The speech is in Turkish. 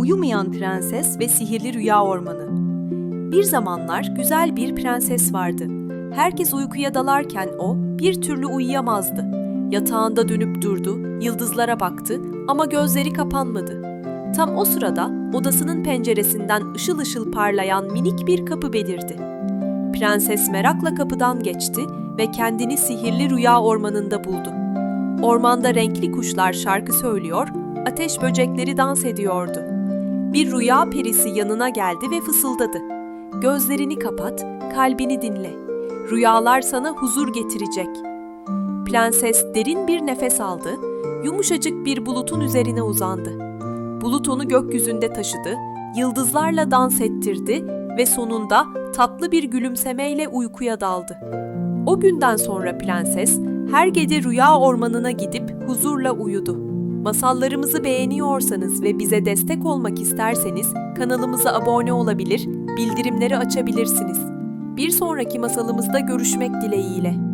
Uyumayan Prenses ve Sihirli Rüya Ormanı Bir zamanlar güzel bir prenses vardı. Herkes uykuya dalarken o bir türlü uyuyamazdı. Yatağında dönüp durdu, yıldızlara baktı ama gözleri kapanmadı. Tam o sırada odasının penceresinden ışıl ışıl parlayan minik bir kapı belirdi. Prenses merakla kapıdan geçti ve kendini sihirli rüya ormanında buldu. Ormanda renkli kuşlar şarkı söylüyor, ateş böcekleri dans ediyordu. Bir rüya perisi yanına geldi ve fısıldadı. Gözlerini kapat, kalbini dinle. Rüyalar sana huzur getirecek. Prenses derin bir nefes aldı, yumuşacık bir bulutun üzerine uzandı. Bulut onu gökyüzünde taşıdı, yıldızlarla dans ettirdi ve sonunda tatlı bir gülümsemeyle uykuya daldı. O günden sonra prenses her gece rüya ormanına gidip huzurla uyudu. Masallarımızı beğeniyorsanız ve bize destek olmak isterseniz kanalımıza abone olabilir, bildirimleri açabilirsiniz. Bir sonraki masalımızda görüşmek dileğiyle.